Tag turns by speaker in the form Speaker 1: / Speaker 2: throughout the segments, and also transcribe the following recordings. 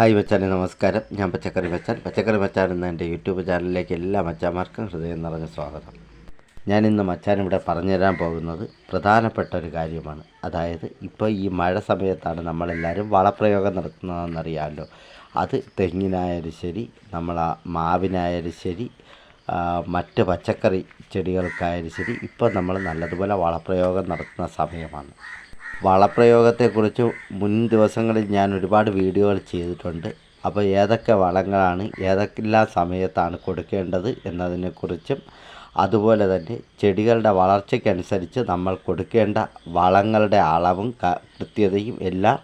Speaker 1: Hi മച്ചാനെ നമസ്കാരം. ഞാൻ പച്ചക്കറി മച്ചാൻ പച്ചക്കറി മച്ചാൻ എന്ന എന്റെ യൂട്യൂബ് ചാനലിലേക്ക് എല്ലാ മച്ചാന്മാർക്കും ഹൃദയം നിറഞ്ഞ സ്വാഗതം. ഞാൻ ഇന്ന് മച്ചാൻ ഇവിടെ പറഞ്ഞു തരാൻ പോകുന്നത് പ്രധാനപ്പെട്ട ഒരു കാര്യമാണ്. അതായത് ഇപ്പോൾ ഈ മഴ സമയത്താണ് നമ്മളെല്ലാവരും വളപ്രയോഗം നടത്തുന്നതെന്നറിയാമല്ലോ. അത് തെങ്ങിനായാലും ശരി നമ്മൾ മാവിനായാലും ശരി മറ്റ് പച്ചക്കറി ചെടികൾക്കായാലും ശരി ഇപ്പോൾ നമ്മൾ നല്ലതുപോലെ വളപ്രയോഗം നടത്തുന്ന സമയമാണ്. വളപ്രയോഗത്തെക്കുറിച്ച് മുൻ ദിവസങ്ങളിൽ ഞാൻ ഒരുപാട് വീഡിയോകൾ ചെയ്തിട്ടുണ്ട്. അപ്പോൾ ഏതൊക്കെ വളങ്ങളാണ് ഏതൊക്കെല്ലാം സമയത്താണ് കൊടുക്കേണ്ടത് എന്നതിനെക്കുറിച്ചും അതുപോലെ തന്നെ ചെടികളുടെ വളർച്ചയ്ക്കനുസരിച്ച് നമ്മൾ കൊടുക്കേണ്ട വളങ്ങളുടെ അളവും കൃത്യതയും എല്ലാം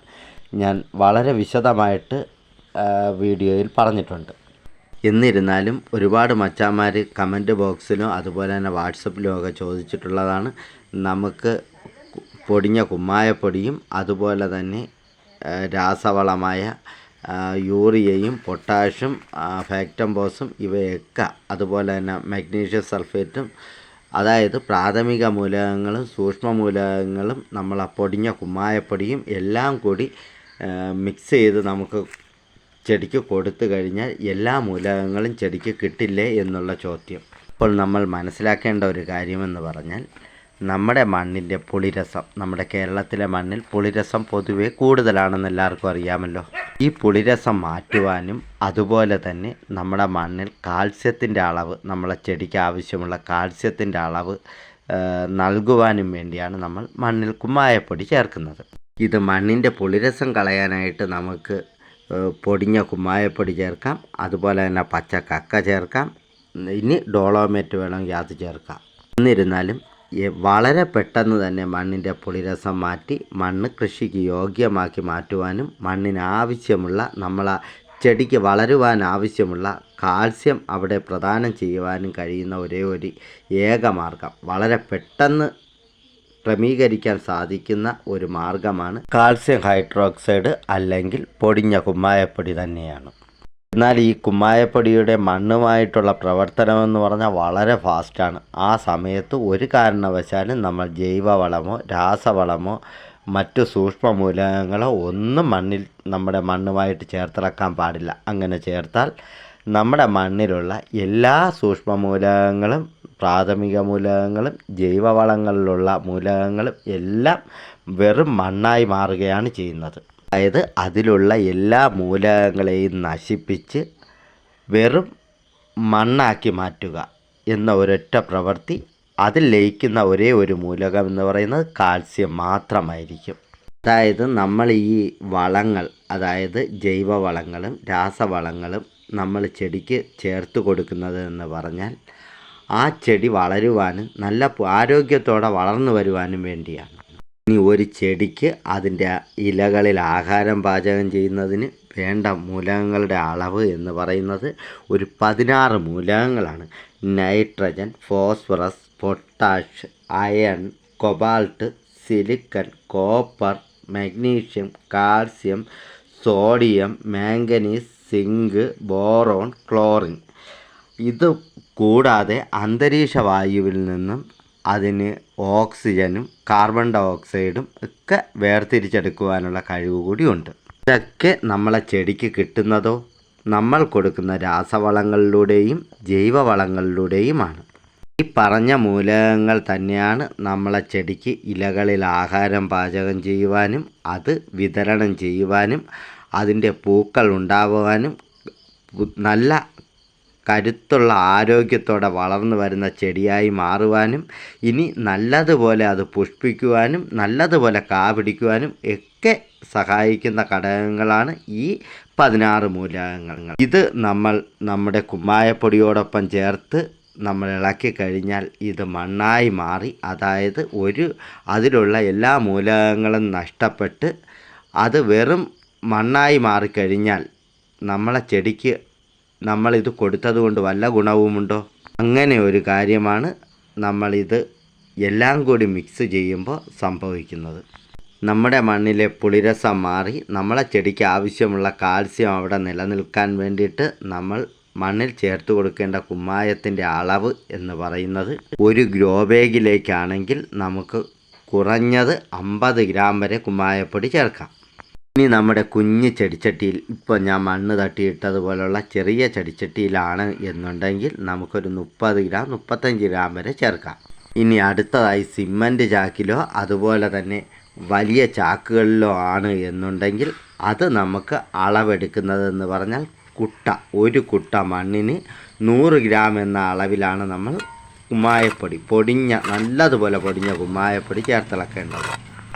Speaker 1: ഞാൻ വളരെ വിശദമായിട്ട് വീഡിയോയിൽ പറഞ്ഞിട്ടുണ്ട്. എന്നിരുന്നാലും ഒരുപാട് മച്ചാന്മാർ കമന്റ് ബോക്സിലും അതുപോലെ തന്നെ വാട്സപ്പിലും ഒക്കെ ചോദിച്ചിട്ടുള്ളതാണ് നമുക്ക് പൊടിഞ്ഞ കുമ്മായപ്പൊടിയും അതുപോലെ തന്നെ രാസവളമായ യൂറിയയും പൊട്ടാഷും ഫാക്ടംബോസും ഇവയൊക്കെ അതുപോലെ തന്നെ മഗ്നീഷ്യം സൾഫേറ്റും അതായത് പ്രാഥമിക മൂലകങ്ങളും സൂക്ഷ്മ മൂലകങ്ങളും നമ്മൾ ആ പൊടിഞ്ഞ കുമ്മായപ്പൊടിയും എല്ലാം കൂടി മിക്സ് ചെയ്ത് നമുക്ക് ചെടിക്ക് കൊടുത്തു കഴിഞ്ഞാൽ എല്ലാ മൂലകങ്ങളും ചെടിക്ക് കിട്ടില്ലേ എന്നുള്ള ചോദ്യം. ഇപ്പോൾ നമ്മൾ മനസ്സിലാക്കേണ്ട ഒരു കാര്യമെന്ന് പറഞ്ഞാൽ നമ്മുടെ മണ്ണിന്റെ പുളിരസം നമ്മുടെ കേരളത്തിലെ മണ്ണിൽ പുളിരസം പൊതുവെ കൂടുതലാണെന്ന് എല്ലാവർക്കും അറിയാമല്ലോ. ഈ പുളിരസം മാറ്റുവാനും അതുപോലെ തന്നെ നമ്മുടെ മണ്ണിൽ കാൽസ്യത്തിന്റെ അളവ് നമ്മളെ ചെടിക്ക് ആവശ്യമുള്ള കാൽസ്യത്തിന്റെ അളവ് നൽകുവാനും വേണ്ടിയാണ് നമ്മൾ മണ്ണിൽ കുമ്മായപ്പൊടി ചേർക്കുന്നത്. ഇത് മണ്ണിന്റെ പുളിരസം കളയാനായിട്ട് നമുക്ക് പൊടിഞ്ഞ കുമ്മായപ്പൊടി ചേർക്കാം അതുപോലെ തന്നെ പച്ച കക്ക ചേർക്കാം ഇനി ഡോളോമേറ്റ് വേണമെങ്കിൽ അത് ചേർക്കാം. എന്നിരുന്നാലും വളരെ പെട്ടെന്ന് തന്നെ മണ്ണിന്റെ പുളിരസം മാറ്റി മണ്ണ് കൃഷിക്ക് യോഗ്യമാക്കി മാറ്റുവാനും മണ്ണിന് ആവശ്യമുള്ള നമ്മളെ ചെടിക്ക് വളരുവാൻ ആവശ്യമുള്ള കാൽസ്യം അവിടെ പ്രദാനം ചെയ്യുവാനും കഴിയുന്ന ഒരേ ഒരു ഏക മാർഗം. വളരെ പെട്ടെന്ന് ക്രമീകരിക്കാൻ സാധിക്കുന്ന ഒരു മാർഗമാണ് കാൽസ്യം ഹൈഡ്രോക്സൈഡ് അല്ലെങ്കിൽ പൊടിഞ്ഞ കുമ്മായപ്പൊടി തന്നെയാണ്. എന്നാൽ ഈ കുമ്മായപ്പൊടിയുടെ മണ്ണുമായിട്ടുള്ള പ്രവർത്തനമെന്ന് പറഞ്ഞാൽ വളരെ ഫാസ്റ്റാണ്. ആ സമയത്ത് ഒരു കാരണവശാലും നമ്മൾ ജൈവവളമോ രാസവളമോ മറ്റു സൂക്ഷ്മ മൂലകങ്ങളോ ഒന്നും മണ്ണിൽ നമ്മുടെ മണ്ണുമായിട്ട് ചേർത്തിറക്കാൻ പാടില്ല. അങ്ങനെ ചേർത്താൽ നമ്മുടെ മണ്ണിലുള്ള എല്ലാ സൂക്ഷ്മ മൂലകങ്ങളും പ്രാഥമിക മൂലകങ്ങളും ജൈവവളങ്ങളിലുള്ള മൂലകങ്ങളും എല്ലാം വെറും മണ്ണായി മാറുകയാണ് ചെയ്യുന്നത്. അതായത് അതിലുള്ള എല്ലാ മൂലകങ്ങളെയും നശിപ്പിച്ച് വെറും മണ്ണാക്കി മാറ്റുക എന്ന ഒരൊറ്റ പ്രവൃത്തി അതിൽ ലയിക്കുന്ന ഒരേ ഒരു മൂലകം എന്ന് പറയുന്നത് കാൽസ്യം മാത്രമായിരിക്കും. അതായത് നമ്മൾ ഈ വളങ്ങൾ അതായത് ജൈവവളങ്ങളും രാസവളങ്ങളും നമ്മൾ ചെടിക്ക് ചേർത്ത് കൊടുക്കുന്നത് എന്ന് പറഞ്ഞാൽ ആ ചെടി വളരുവാനും നല്ല ആരോഗ്യത്തോടെ വളർന്നു വരുവാനും വേണ്ടിയാണ്. ഇനി ഒരു ചെടിക്ക് അതിന്റെ ഇലകളിൽ ആഹാരം പാചകം ചെയ്യുന്നതിന് വേണ്ട മൂലകങ്ങളുടെ അളവ് എന്ന് പറയുന്നത് ഒരു പതിനാറ് മൂലകങ്ങളാണ്. Nitrogen phosphorus potash iron cobalt silicon copper magnesium calcium sodium manganese zinc boron chlorine. ഇത് കൂടാതെ അന്തരീക്ഷ വായുവിൽ നിന്നും അതിന് ഓക്സിജനും കാർബൺ ഡൈ ഓക്സൈഡും ഒക്കെ വേർതിരിച്ചെടുക്കുവാനുള്ള കഴിവ് കൂടിയുണ്ട്. ഇതൊക്കെ നമ്മളെ ചെടിക്ക് കിട്ടുന്നതോ നമ്മൾ കൊടുക്കുന്ന രാസവളങ്ങളിലൂടെയും ജൈവവളങ്ങളിലൂടെയുമാണ്. ഈ പറഞ്ഞ മൂലകങ്ങൾ തന്നെയാണ് നമ്മളെ ചെടിക്ക് ഇലകളിൽ ആഹാരം പാചകം ചെയ്യുവാനും അത് വിതരണം ചെയ്യുവാനും അതിന്റെ പൂക്കൾ ഉണ്ടാകുവാനും നല്ല കരുത്തുള്ള ആരോഗ്യത്തോടെ വളർന്നു വരുന്ന ചെടിയായി മാറുവാനും ഇനി നല്ലതുപോലെ അത് പുഷ്പിക്കുവാനും നല്ലതുപോലെ കാ പിടിക്കുവാനും ഒക്കെ സഹായിക്കുന്ന ഘടകങ്ങളാണ് ഈ പതിനാറ് മൂലകങ്ങൾ. ഇത് നമ്മൾ നമ്മുടെ കുമ്മായപ്പൊടിയോടൊപ്പം ചേർത്ത് നമ്മൾ ഇളക്കി കഴിഞ്ഞാൽ ഇത് മണ്ണായി മാറി അതായത് ഒരു അതിലുള്ള എല്ലാ മൂലകങ്ങളും നഷ്ടപ്പെട്ട് അത് വെറും മണ്ണായി മാറിക്കഴിഞ്ഞാൽ നമ്മളെ ചെടിക്ക് നമ്മളിത് കൊടുത്തത് കൊണ്ട് വല്ല ഗുണവുമുണ്ടോ? അങ്ങനെ ഒരു കാര്യമാണ് നമ്മളിത് എല്ലാം കൂടി മിക്സ് ചെയ്യുമ്പോൾ സംഭവിക്കുന്നത്. നമ്മുടെ മണ്ണിലെ പുളിരസം മാറി നമ്മളെ ചെടിക്ക് ആവശ്യമുള്ള കാൽസ്യം അവിടെ നിലനിൽക്കാൻ വേണ്ടിയിട്ട് നമ്മൾ മണ്ണിൽ ചേർത്ത് കൊടുക്കേണ്ട കുമ്മായത്തിന്റെ അളവ് എന്ന് പറയുന്നത് ഒരു ഗ്രോ ബാഗിലേക്കാണെങ്കിൽ നമുക്ക് കുറഞ്ഞത് അമ്പത് ഗ്രാം വരെ കുമ്മായപ്പൊടി ചേർക്കാം. ഇനി നമ്മുടെ കുഞ്ഞ് ചെടിച്ചട്ടിയിൽ ഇപ്പോൾ ഞാൻ മണ്ണ് തട്ടിയിട്ടതുപോലുള്ള ചെറിയ ചെടിച്ചട്ടിയിലാണ് എന്നുണ്ടെങ്കിൽ നമുക്കൊരു മുപ്പത് ഗ്രാം മുപ്പത്തഞ്ച് ഗ്രാം വരെ ചേർക്കാം. ഇനി അടുത്തതായി സിമന്റ് ചാക്കിലോ അതുപോലെ തന്നെ വലിയ ചാക്കുകളിലോ ആണ് എന്നുണ്ടെങ്കിൽ അത് നമുക്ക് അളവെടുക്കുന്നതെന്ന് പറഞ്ഞാൽ കുട്ട ഒരു കുട്ട മണ്ണിന് നൂറ് ഗ്രാം എന്ന അളവിലാണ് നമ്മൾ കുമ്മായപ്പൊടി പൊടിഞ്ഞ നല്ലതുപോലെ പൊടിഞ്ഞ കുമ്മായപ്പൊടി ചേർത്തിളക്കേണ്ടത്.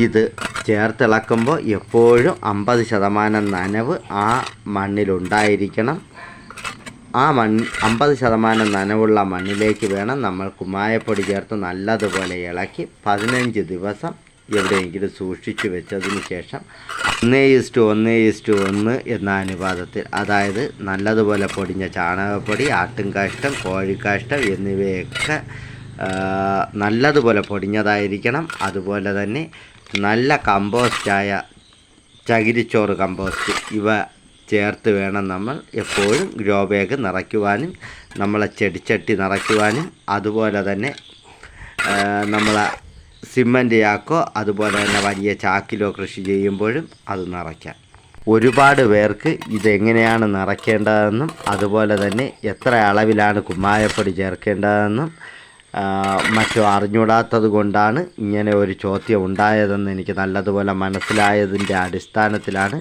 Speaker 1: ഇത് ചേർത്തിളക്കുമ്പോൾ എപ്പോഴും അമ്പത് ശതമാനം നനവ് ആ മണ്ണിലുണ്ടായിരിക്കണം. ആ മണ്ണ് അമ്പത് ശതമാനം നനവുള്ള മണ്ണിലേക്ക് വേണം നമ്മൾ കുമ്മായപ്പൊടി ചേർത്ത് നല്ലതുപോലെ ഇളക്കി പതിനഞ്ച് ദിവസം എവിടെയെങ്കിലും സൂക്ഷിച്ചു വെച്ചതിന് ശേഷം ഒന്ന് ഇസ്റ്റു ഒന്ന് ഇസ്റ്റു ഒന്ന് എന്ന അനുപാതത്തിൽ അതായത് നല്ലതുപോലെ പൊടിഞ്ഞ ചാണകപ്പൊടി ആട്ടുംകാഷ്ടം കോഴിക്കാഷ്ടം എന്നിവയൊക്കെ നല്ലതുപോലെ പൊടിഞ്ഞതായിരിക്കണം. അതുപോലെ തന്നെ നല്ല കമ്പോസ്റ്റായ ചകിരിച്ചോറ് കമ്പോസ്റ്റ് ഇവ ചേർത്ത് വേണം നമ്മൾ എപ്പോഴും ഗ്രോ ബാഗ് നിറയ്ക്കുവാനും നമ്മളെ ചെടിച്ചട്ടി നിറയ്ക്കുവാനും അതുപോലെ തന്നെ നമ്മളെ സിമന്റ് ചാക്കോ അതുപോലെ തന്നെ വലിയ ചാക്കിലോ കൃഷി ചെയ്യുമ്പോഴും അത് നിറയ്ക്കാം. ഒരുപാട് പേർക്ക് ഇതെങ്ങനെയാണ് നിറയ്ക്കേണ്ടതെന്നും അതുപോലെ തന്നെ എത്ര അളവിലാണ് കുമ്മായപ്പൊടി ചേർക്കേണ്ടതെന്നും മറ്റും അറിഞ്ഞൂടാത്തത് കൊണ്ടാണ് ഇങ്ങനെ ഒരു ചോദ്യം ഉണ്ടായതെന്ന് എനിക്ക് നല്ലതുപോലെ മനസ്സിലായതിന്റെ അടിസ്ഥാനത്തിലാണ്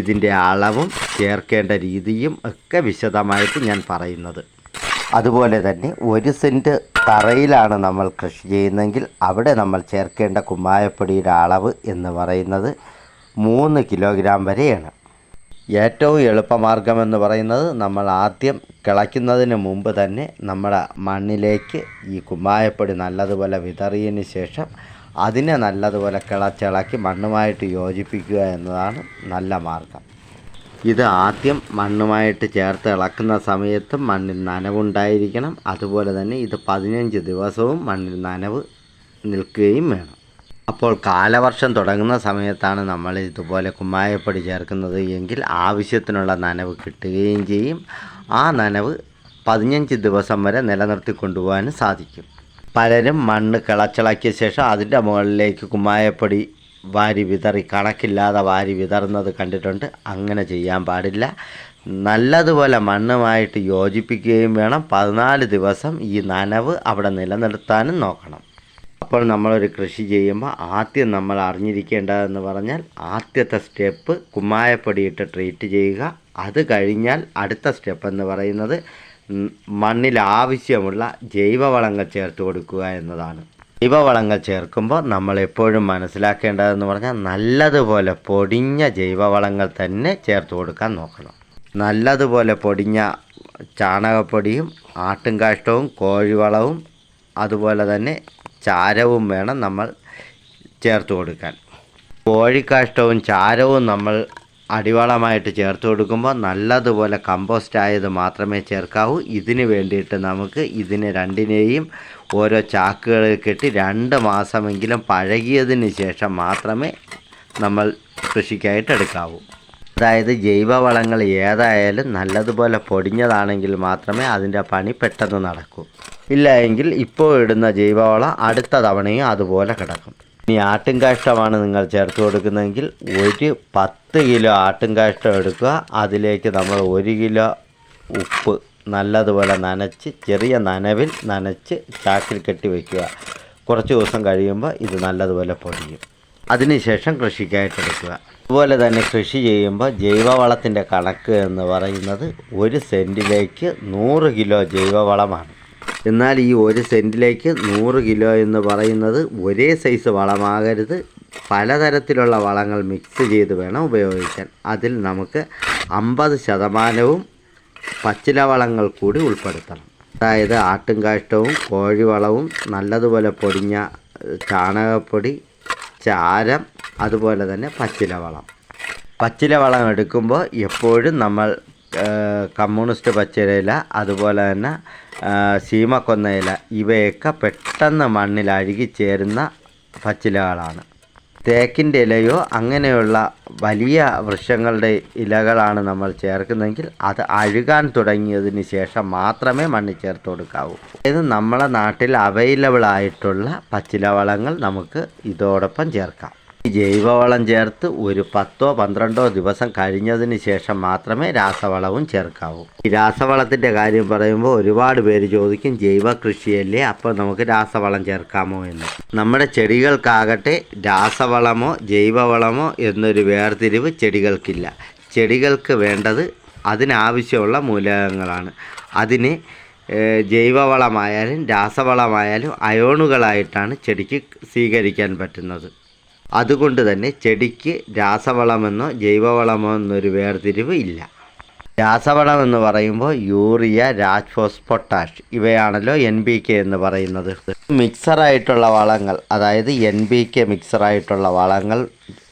Speaker 1: ഇതിന്റെ അളവും ചേർക്കേണ്ട രീതിയും ഒക്കെ വിശദമായിട്ട് ഞാൻ പറയുന്നത്. അതുപോലെ തന്നെ ഒരു സെന്റ് തറയിലാണ് നമ്മൾ കൃഷി ചെയ്യുന്നതെങ്കിൽ അവിടെ നമ്മൾ ചേർക്കേണ്ട കുമ്മായപ്പൊടിയുടെ അളവ് എന്ന് പറയുന്നത് മൂന്ന് കിലോഗ്രാം വരെയാണ്. ഏറ്റവും എളുപ്പമാർഗമെന്ന് പറയുന്നത് നമ്മൾ ആദ്യം കിളയ്ക്കുന്നതിന് മുമ്പ് തന്നെ നമ്മുടെ മണ്ണിലേക്ക് ഈ കുമ്മായപ്പൊടി നല്ലതുപോലെ വിതറിയതിന് ശേഷം അതിനെ നല്ലതുപോലെ കിളച്ചിളക്കി മണ്ണുമായിട്ട് യോജിപ്പിക്കുക എന്നതാണ് നല്ല മാർഗം. ഇത് ആദ്യം മണ്ണുമായിട്ട് ചേർത്ത് ഇളക്കുന്ന സമയത്ത് മണ്ണിൽ നനവുണ്ടായിരിക്കണം. അതുപോലെ തന്നെ ഇത് പതിനഞ്ച് ദിവസവും മണ്ണിൽ നനവ് നിൽക്കുകയും വേണം. അപ്പോൾ കാലവർഷം തുടങ്ങുന്ന സമയത്താണ് നമ്മൾ ഇതുപോലെ കുമ്മായപ്പൊടി ചേർക്കുന്നത്. എങ്കിൽ ആവശ്യത്തിനുള്ള നനവ് കിട്ടുകയും ചെയ്യും. ആ നനവ് പതിനഞ്ച് ദിവസം വരെ നിലനിർത്തി കൊണ്ടുപോകാനും സാധിക്കും. പലരും മണ്ണ് കിളച്ചിളക്കിയ ശേഷം അതിന്റെ മുകളിലേക്ക് കുമ്മായപ്പൊടി വാരി വിതറി കണക്കില്ലാതെ വാരി വിതറുന്നത് കണ്ടിട്ടുണ്ട്. അങ്ങനെ ചെയ്യാൻ പാടില്ല. നല്ലതുപോലെ മണ്ണുമായിട്ട് യോജിപ്പിക്കുകയും വേണം. പതിനാല് ദിവസം ഈ നനവ് അവിടെ നിലനിർത്താനും നോക്കണം. അപ്പോൾ നമ്മളൊരു കൃഷി ചെയ്യുമ്പോൾ ആദ്യം നമ്മൾ അറിഞ്ഞിരിക്കേണ്ടതെന്ന് പറഞ്ഞാൽ ആദ്യത്തെ സ്റ്റെപ്പ് കുമ്മായപ്പൊടിയിട്ട് ട്രീറ്റ് ചെയ്യുക. അത് കഴിഞ്ഞാൽ അടുത്ത സ്റ്റെപ്പ് എന്ന് പറയുന്നത് മണ്ണിൽ ആവശ്യമുള്ള ജൈവവളങ്ങൾ ചേർത്ത് കൊടുക്കുക എന്നതാണ്. ജൈവവളങ്ങൾ ചേർക്കുമ്പോൾ നമ്മൾ എപ്പോഴും മനസ്സിലാക്കേണ്ടതെന്ന് പറഞ്ഞാൽ നല്ലതുപോലെ പൊടിഞ്ഞ ജൈവവളങ്ങൾ തന്നെ ചേർത്ത് കൊടുക്കാൻ നോക്കണം. നല്ലതുപോലെ പൊടിഞ്ഞ ചാണകപ്പൊടിയും ആട്ടുംകാഷ്ടവും കോഴിവളവും അതുപോലെ തന്നെ ചാരവും വേണം നമ്മൾ ചേർത്ത് കൊടുക്കാൻ. കോഴിക്കാഷ്ടവും ചാരവും നമ്മൾ അടിവളമായിട്ട് ചേർത്ത് കൊടുക്കുമ്പോൾ നല്ലതുപോലെ കമ്പോസ്റ്റ് ആയത് മാത്രമേ ചേർക്കാവൂ. ഇതിന് വേണ്ടിയിട്ട് നമുക്ക് ഇതിനെ രണ്ടിനെയും ഓരോ ചാക്കുകളിൽ കെട്ടി രണ്ട് മാസമെങ്കിലും പഴകിയതിന് ശേഷം മാത്രമേ നമ്മൾ കൃഷിക്കായിട്ട് എടുക്കാവൂ. അതായത് ജൈവവളങ്ങൾ ഏതായാലും നല്ലതുപോലെ പൊടിഞ്ഞതാണെങ്കിൽ മാത്രമേ അതിന്റെ പണി പെട്ടെന്ന് നടക്കൂ. ഇല്ല എങ്കിൽ ഇപ്പോൾ ഇടുന്ന ജൈവവള അടുത്ത തവണയും അതുപോലെ കിടക്കും. ഇനി ആട്ടുംകാഷ്ടമാണ് നിങ്ങൾ ചേർത്ത് കൊടുക്കുന്നതെങ്കിൽ ഒരു പത്ത് കിലോ ആട്ടുംകാഷ്ടം എടുക്കുക. അതിലേക്ക് നമ്മൾ ഒരു കിലോ ഉപ്പ് നല്ലതുപോലെ നനച്ച് ചെറിയ നനവിൽ നനച്ച് ചാക്കിൽ കെട്ടി വയ്ക്കുക കുറച്ച് ദിവസം കഴിയുമ്പോൾ ഇത് നല്ലതുപോലെ പൊടിയും. അതിനുശേഷം കൃഷിക്കായിട്ട് എടുക്കുക. അതുപോലെ തന്നെ കൃഷി ചെയ്യുമ്പോൾ ജൈവവളത്തിന്റെ കണക്ക് എന്ന് പറയുന്നത് ഒരു സെന്റിലേക്ക് നൂറ് കിലോ ജൈവവളമാണ്. എന്നാൽ ഈ ഒരു സെന്റിലേക്ക് നൂറ് കിലോ എന്ന് പറയുന്നത് ഒരേ സൈസ് വളമാകരുത്. പലതരത്തിലുള്ള വളങ്ങൾ മിക്സ് ചെയ്ത് വേണം ഉപയോഗിക്കാൻ. അതിൽ നമുക്ക് അമ്പത് ശതമാനവും പച്ചില വളങ്ങൾ കൂടി ഉൾപ്പെടുത്തണം. അതായത് ആട്ടുംകാഷ്ടവും കോഴിവളവും നല്ലതുപോലെ പൊടിഞ്ഞ ചാണകപ്പൊടി ചാരം അതുപോലെ തന്നെ പച്ചില വളം. പച്ചില വളം എടുക്കുമ്പോൾ എപ്പോഴും നമ്മൾ കമ്മ്യൂണിസ്റ്റ് പച്ചിലയില അതുപോലെ തന്നെ ഏഹ്, ശീമക്കൊന്നയില ഇവയൊക്കെ പെട്ടെന്ന് മണ്ണിൽ അഴുകിച്ചേരുന്ന പച്ചിലകളാണ്. തേക്കിന്റെ ഇലയോ അങ്ങനെയുള്ള വലിയ വൃക്ഷങ്ങളുടെ ഇലകളാണ് നമ്മൾ ചേർക്കുന്നതെങ്കിൽ അത് അഴുകാൻ തുടങ്ങിയതിന് ശേഷം മാത്രമേ മണ്ണിൽ ചേർത്ത് കൊടുക്കാവൂ. അതായത് നമ്മളെ നാട്ടിൽ അവൈലബിൾ ആയിട്ടുള്ള പച്ചില വളങ്ങൾ നമുക്ക് ഇതോടൊപ്പം ചേർക്കാം. ജൈവവളം ചേർത്ത് ഒരു പത്തോ പന്ത്രണ്ടോ ദിവസം കഴിഞ്ഞതിന് ശേഷം മാത്രമേ രാസവളവും ചേർക്കാവൂ. ഈ രാസവളത്തിന്റെ കാര്യം പറയുമ്പോൾ ഒരുപാട് പേര് ചോദിക്കും ജൈവ കൃഷിയല്ലേ? അപ്പോൾ നമുക്ക് രാസവളം ചേർക്കാമോ എന്ന്? നമ്മുടെ ചെടികൾക്കാകട്ടെ രാസവളമോ ജൈവവളമോ എന്നൊരു വേർതിരിവ് ചെടികൾക്കില്ല. ചെടികൾക്ക് വേണ്ടത് അതിനാവശ്യമുള്ള മൂലകങ്ങളാണ്. അതിന് ജൈവവളമായാലും രാസവളമായാലും അയോണുകളായിട്ടാണ് ചെടിക്ക് സ്വീകരിക്കാൻ പറ്റുന്നത്. അതുകൊണ്ട് തന്നെ ചെടിക്ക് രാസവളമെന്നോ ജൈവവളമോ എന്നൊരു വേർതിരിവ് ഇല്ല. രാസവളം എന്ന് പറയുമ്പോൾ യൂറിയ രാജ്ഫോസ് പൊട്ടാഷ് ഇവയാണല്ലോ എൻ ബി കെ എന്ന് പറയുന്നത്. മിക്സറായിട്ടുള്ള വളങ്ങൾ അതായത് എൻ ബി കെ മിക്സറായിട്ടുള്ള വളങ്ങൾ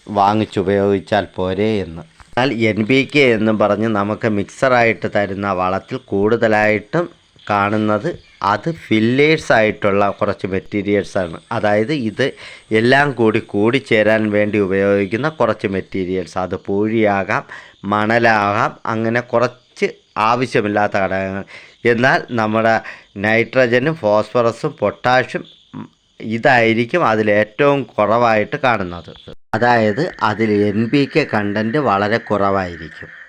Speaker 1: വാങ്ങിച്ചുപയോഗിച്ചാൽ പോരെ എന്ന്. എന്നാൽ എൻ ബി കെ എന്നും പറഞ്ഞ് നമുക്ക് മിക്സറായിട്ട് തരുന്ന വളത്തിൽ കൂടുതലായിട്ടും കാണുന്നത് അത് ഫില്ലേഴ്സ് ആയിട്ടുള്ള കുറച്ച് മെറ്റീരിയൽസാണ് അതായത് ഇത് എല്ലാം കൂടി കൂടിച്ചേരാൻ വേണ്ടി ഉപയോഗിക്കുന്ന കുറച്ച് മെറ്റീരിയൽസ് അത് പൂഴിയാകാം മണലാകാം അങ്ങനെ കുറച്ച് ആവശ്യമില്ലാത്ത ഘടകങ്ങൾ. എന്നാൽ നമ്മുടെ നൈട്രജനും ഫോസ്ഫറസും പൊട്ടാഷ്യം ഇതായിരിക്കും അതിലേറ്റവും കുറവായിട്ട് കാണുന്നത്. അതായത് അതിൽ എൻ പി കെ കണ്ടന്റ് വളരെ കുറവായിരിക്കും.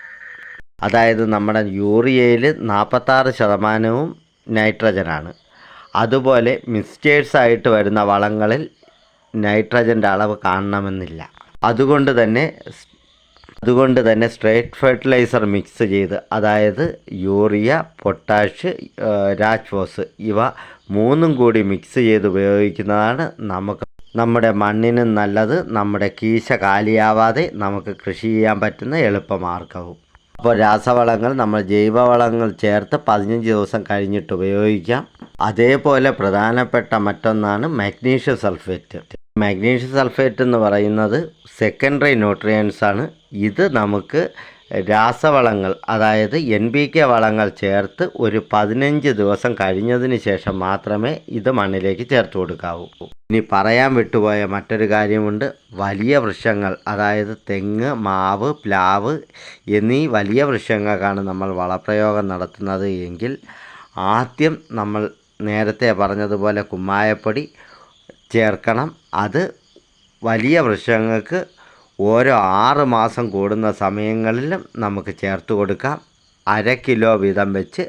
Speaker 1: അതായത് നമ്മുടെ യൂറിയയിൽ നാൽപ്പത്താറ് ശതമാനവും നൈട്രജനാണ്. അതുപോലെ മിക്സ്ചേഴ്സായിട്ട് വരുന്ന വളങ്ങളിൽ നൈട്രജന്റെ അളവ് കാണണമെന്നില്ല. അതുകൊണ്ട് തന്നെ അതുകൊണ്ട് തന്നെ സ്ട്രേറ്റ് ഫെർട്ടിലൈസർ മിക്സ് ചെയ്ത് അതായത് യൂറിയ പൊട്ടാഷ് രാജ്ഫോസ് ഇവ മൂന്നും കൂടി മിക്സ് ചെയ്ത് ഉപയോഗിക്കുന്നതാണ് നമുക്ക്. നമ്മുടെ മണ്ണിനും നല്ലത് നമ്മുടെ കീശ കാലിയാവാതെ നമുക്ക് കൃഷി ചെയ്യാൻ പറ്റുന്ന എളുപ്പമാർഗവും. അപ്പോൾ രാസവളങ്ങൾ നമ്മൾ ജൈവവളങ്ങൾ ചേർത്ത് പതിനഞ്ച് ദിവസം കഴിഞ്ഞിട്ട് ഉപയോഗിക്കാം. അതേപോലെ പ്രധാനപ്പെട്ട മറ്റൊന്നാണ് മാഗ്നീഷ്യം സൾഫേറ്റ് മാഗ്നീഷ്യം സൾഫേറ്റ് എന്ന് പറയുന്നത് സെക്കൻഡറി ന്യൂട്രിയൻസ് ആണ്. ഇത് നമുക്ക് രാസവളങ്ങൾ അതായത് എൻ പി കെ വളങ്ങൾ ചേർത്ത് ഒരു പതിനഞ്ച് ദിവസം കഴിഞ്ഞതിന് ശേഷം മാത്രമേ ഇത് മണ്ണിലേക്ക് ചേർത്ത് കൊടുക്കാവൂ. ഇനി പറയാൻ വിട്ടുപോയ മറ്റൊരു കാര്യമുണ്ട്. വലിയ വൃക്ഷങ്ങൾ അതായത് തെങ്ങ് മാവ് പ്ലാവ് എന്നീ വലിയ വൃക്ഷങ്ങൾക്കാണ് നമ്മൾ വളപ്രയോഗം നടത്തുന്നത് എങ്കിൽ ആദ്യം നമ്മൾ നേരത്തെ പറഞ്ഞതുപോലെ കുമ്മായപ്പൊടി ചേർക്കണം. അത് വലിയ വൃക്ഷങ്ങൾക്ക് ഓരോ ആറ് മാസം കൂടുന്ന സമയങ്ങളിലും നമുക്ക് ചേർത്ത് കൊടുക്കാം. അര കിലോ വീതം വെച്ച്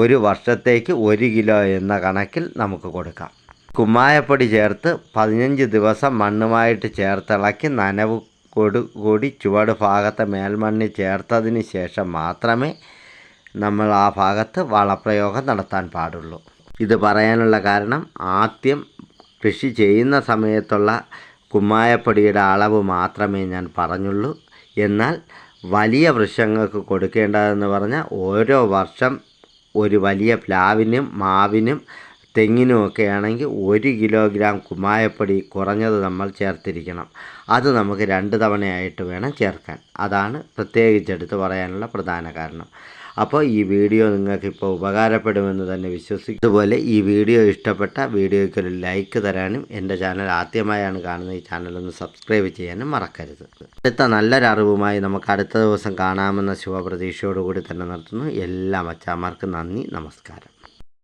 Speaker 1: ഒരു വർഷത്തേക്ക് ഒരു കിലോ എന്ന കണക്കിൽ നമുക്ക് കൊടുക്കാം. കുമ്മായപ്പൊടി ചേർത്ത് പതിനഞ്ച് ദിവസം മണ്ണുമായിട്ട് ചേർത്തിളക്കി നനവ് കൊടു കൂടി ചുവട് ഭാഗത്തെ മേൽമണ്ണി ചേർത്തതിന് ശേഷം മാത്രമേ നമ്മൾ ആ ഭാഗത്ത് വളപ്രയോഗം നടത്താൻ പാടുള്ളൂ. ഇത് പറയാനുള്ള കാരണം ആദ്യം കൃഷി ചെയ്യുന്ന സമയത്തുള്ള കുമ്മായപ്പൊടിയുടെ അളവ് മാത്രമേ ഞാൻ പറഞ്ഞുള്ളൂ. എന്നാൽ വലിയ വൃക്ഷങ്ങൾക്ക് കൊടുക്കേണ്ടതെന്ന് പറഞ്ഞാൽ ഓരോ വർഷം ഒരു വലിയ പ്ലാവിനും മാവിനും തെങ്ങിനുമൊക്കെ ആണെങ്കിൽ ഒരു കിലോഗ്രാം കുമ്മായപ്പൊടി കുറഞ്ഞത് നമ്മൾ ചേർത്തിരിക്കണം. അത് നമുക്ക് രണ്ട് തവണയായിട്ട് വേണം ചേർക്കാൻ. അതാണ് പ്രത്യേകിച്ചെടുത്ത് പറയാനുള്ള പ്രധാന കാരണം. അപ്പോൾ ഈ വീഡിയോ നിങ്ങൾക്ക് ഇപ്പോൾ ഉപകാരപ്പെടുമെന്ന് തന്നെ വിശ്വസിക്കും അതുപോലെ ഈ വീഡിയോ ഇഷ്ടപ്പെട്ട വീഡിയോയ്ക്ക് ഒരു ലൈക്ക് തരാനും എന്റെ ചാനൽ ആദ്യമായാണ് കാണുന്ന ഈ ചാനലൊന്ന് സബ്സ്ക്രൈബ് ചെയ്യാനും മറക്കരുത്. അടുത്ത നല്ലൊരു അറിവുമായി നമുക്ക് അടുത്ത ദിവസം കാണാമെന്ന ശുഭപ്രതീക്ഷയോടുകൂടി തന്നെ നിർത്തുന്നു. എല്ലാ മച്ചാന്മാർക്കും നന്ദി നമസ്കാരം.